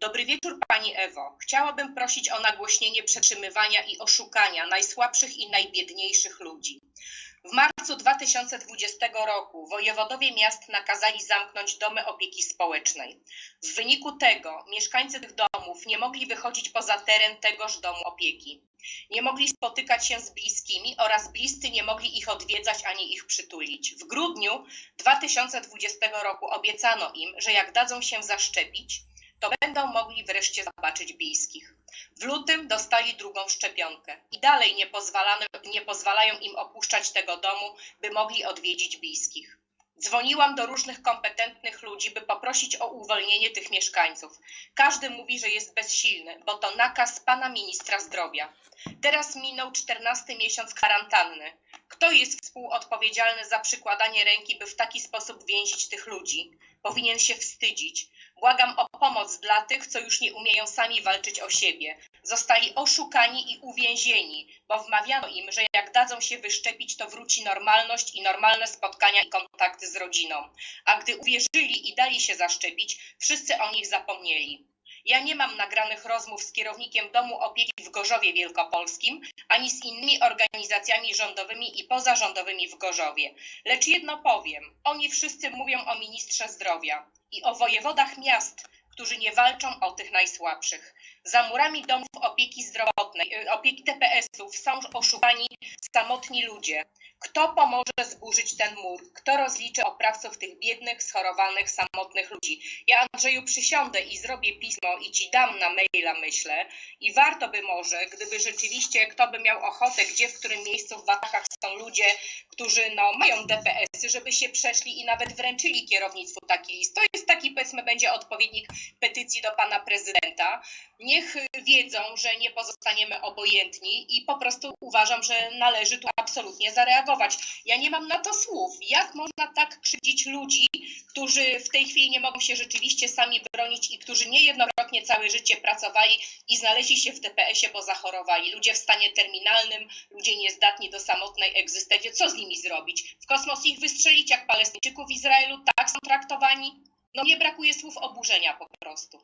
Dobry wieczór Pani Ewo. Chciałabym prosić o nagłośnienie przetrzymywania i oszukania najsłabszych i najbiedniejszych ludzi. W marcu 2020 roku wojewodowie miast nakazali zamknąć domy opieki społecznej. W wyniku tego mieszkańcy tych domów nie mogli wychodzić poza teren tegoż domu opieki. Nie mogli spotykać się z bliskimi oraz bliscy nie mogli ich odwiedzać ani ich przytulić. W grudniu 2020 roku obiecano im, że jak dadzą się zaszczepić, to będą mogli wreszcie zobaczyć bliskich. W lutym dostali drugą szczepionkę i dalej nie, nie pozwalają im opuszczać tego domu, by mogli odwiedzić bliskich. Dzwoniłam do różnych kompetentnych ludzi, by poprosić o uwolnienie tych mieszkańców. Każdy mówi, że jest bezsilny, bo to nakaz pana ministra zdrowia. Teraz minął 14 miesiąc kwarantanny. Kto jest współodpowiedzialny za przykładanie ręki, by w taki sposób więzić tych ludzi? Powinien się wstydzić. Błagam o pomoc dla tych, co już nie umieją sami walczyć o siebie. Zostali oszukani i uwięzieni, bo wmawiano im, że jak dadzą się wyszczepić, to wróci normalność i normalne spotkania i kontakty z rodziną. A gdy uwierzyli i dali się zaszczepić, wszyscy o nich zapomnieli. Ja nie mam nagranych rozmów z kierownikiem Domu Opieki w Gorzowie Wielkopolskim, ani z innymi organizacjami rządowymi i pozarządowymi w Gorzowie. Lecz jedno powiem, oni wszyscy mówią o ministrze zdrowia i o wojewodach miast, którzy nie walczą o tych najsłabszych. Za murami domów opieki zdrowotnej, y, opieki TPS-ów są oszukani samotni ludzie. Kto pomoże zburzyć ten mur? Kto rozliczy oprawców tych biednych, schorowanych, samotnych ludzi? Ja, Andrzeju, przysiądę i zrobię pismo i ci dam na maila, myślę. I warto by może, gdyby rzeczywiście kto by miał ochotę, gdzie, w którym miejscu w Wałachach są ludzie, którzy no, mają DPS-y, żeby się przeszli i nawet wręczyli kierownictwu taki list. To jest taki, powiedzmy, będzie odpowiednik petycji do pana prezydenta. Niech wiedzą, że nie pozostaniemy obojętni i po prostu uważam, że należy tu absolutnie zareagować. Ja nie mam na to słów. Jak można tak krzywdzić ludzi, którzy w tej chwili nie mogą się rzeczywiście sami bronić i którzy niejednokrotnie całe życie pracowali i znaleźli się w DPS-ie, bo zachorowali. Ludzie w stanie terminalnym, ludzie niezdatni do samotnej egzystencji. Co z nimi zrobić? W kosmos ich wystrzelić jak Palestyńczyków w Izraelu? Tak są traktowani? No nie brakuje słów oburzenia po prostu.